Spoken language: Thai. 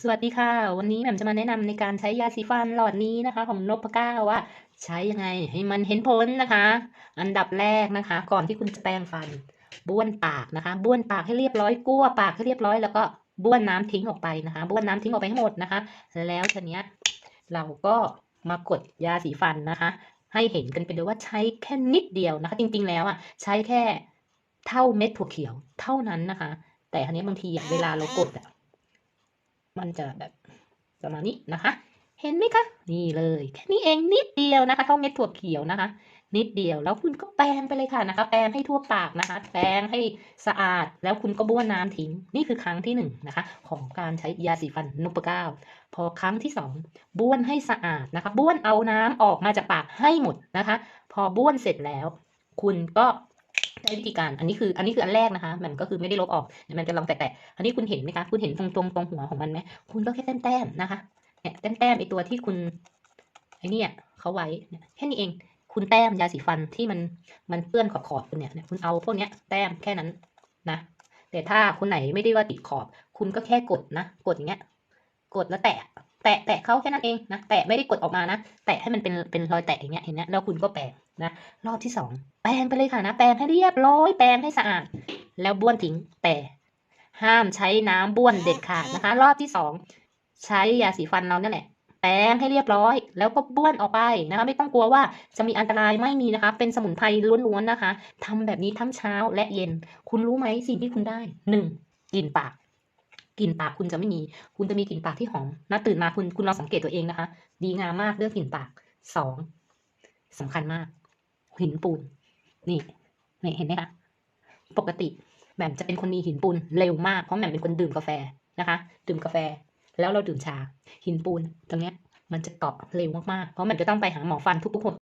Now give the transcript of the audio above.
สวัสดีค่ะ วันนี้แหม่มจะมาแนะนำในการใช้ยาสีฟันหลอดนี้นะคะ ของนพเก้าว่า ใช้ยังไงให้มันเห็นผลนะคะ อันดับแรกนะคะ ก่อนที่คุณจะแปรงฟันบ้วนปากนะคะ บ้วนปากให้เรียบร้อยกั้วปากให้เรียบร้อยแล้วก็บ้วนน้ำทิ้งออกไปนะคะบ้วนน้ำทิ้งออกไปให้หมดนะคะ แล้วทีเนี้ยเราก็มากดยาสีฟันนะคะ ให้เห็นกันไปเลยว่าใช้แค่นิดเดียวนะคะ จริงๆแล้วอะใช้แค่เท่าเม็ดถั่วเขียวเท่านั้นนะคะ แต่อันนี้บางทีเวลาเรากดอะ มันจะแบบประมาณนี้นะคะ เห็นไหมคะ นี่เลยแค่นี้เองนิดเดียวนะคะเท่าเม็ดถั่วเขียวนะคะ นิดเดียวแล้วคุณก็แปรงไปเลยค่ะนะคะ แปรงให้ทั่วปากนะคะ แปรงให้สะอาดแล้วคุณก็บ้วนน้ำทิ้ง นี่คือครั้งที่หนึ่งนะคะ ของการใช้ยาสีฟันนุปเก้าพอครั้งที่สองบ้วนให้สะอาดนะคะ บ้วนเอาน้ำออกมาจากปากให้หมดนะคะ พอบ้วนเสร็จแล้ว คุณก็ ใช้วิธีการ อันนี้คือ อันนี้คืออันแรกนะคะมันก็คือไม่ได้ลบออกมันจะลองแตะๆอันนี้คุณเห็นไหมคะ คุณเห็นตรงตรงตรงหัวของมันไหม คุณก็แค่แต้มๆนะคะ เนี่ยแต้มๆไอตัวที่คุณไอเนี่ยเขาไว้เนี่ยแค่นี้เอง คุณแต้มยาสีฟันที่มันมันเปื้อนขอบขอบๆคุณเนี่ย คุณเอาพวกเนี้ยแต้มแค่นั้นนะ แต่ถ้าคนไหนไม่ได้ว่าติดขอบ คุณก็แค่กดนะ กดอย่างเงี้ย กดแล้วแตะแตะแตะเขาแค่นั้นเองนะ แตะไม่ได้กดออกมานะ แตะให้มันเป็นเป็นรอยแตะอย่างเงี้ย เห็นไหมแล้วคุณก็แปรง นะรอบที่สองแปรงไปเลยค่ะนะแปรงให้เรียบร้อยแปรงให้สะอาด แล้วบ้วนทิ้งแต่ห้ามใช้น้ำบ้วนเด็ดขาดนะคะ รอบที่สองใช้ยาสีฟันเราเนี่ยแหละ แปรงให้เรียบร้อย แล้วก็บ้วนออกไปนะคะ ไม่ต้องกลัวว่าจะมีอันตรายไม่มีนะคะ เป็นสมุนไพรล้วนๆนะคะทำแบบนี้ทั้งเช้าและเย็น คุณรู้ไหมสิ่งที่คุณได้หนึ่งกลิ่นปากกลิ่นปากคุณจะไม่มี คุณจะมีกลิ่นปากที่หอมนะตื่นมาคุณคุณลองสังเกตตัวเองนะคะ ดีงามมากเรื่องกลิ่นปากสองสำคัญมาก หินปูน นี่ นี่เห็นไหมคะ ปกติแหม่มจะเป็นคนมีหินปูนเร็วมาก เพราะแหม่มเป็นคนดื่มกาแฟนะคะ ดื่มกาแฟ แล้วเราดื่มชา หินปูนตรงเนี้ย มันจะเกาะเร็วมากๆ เพราะแหม่มจะต้องไปหาหมอฟันทุกๆหก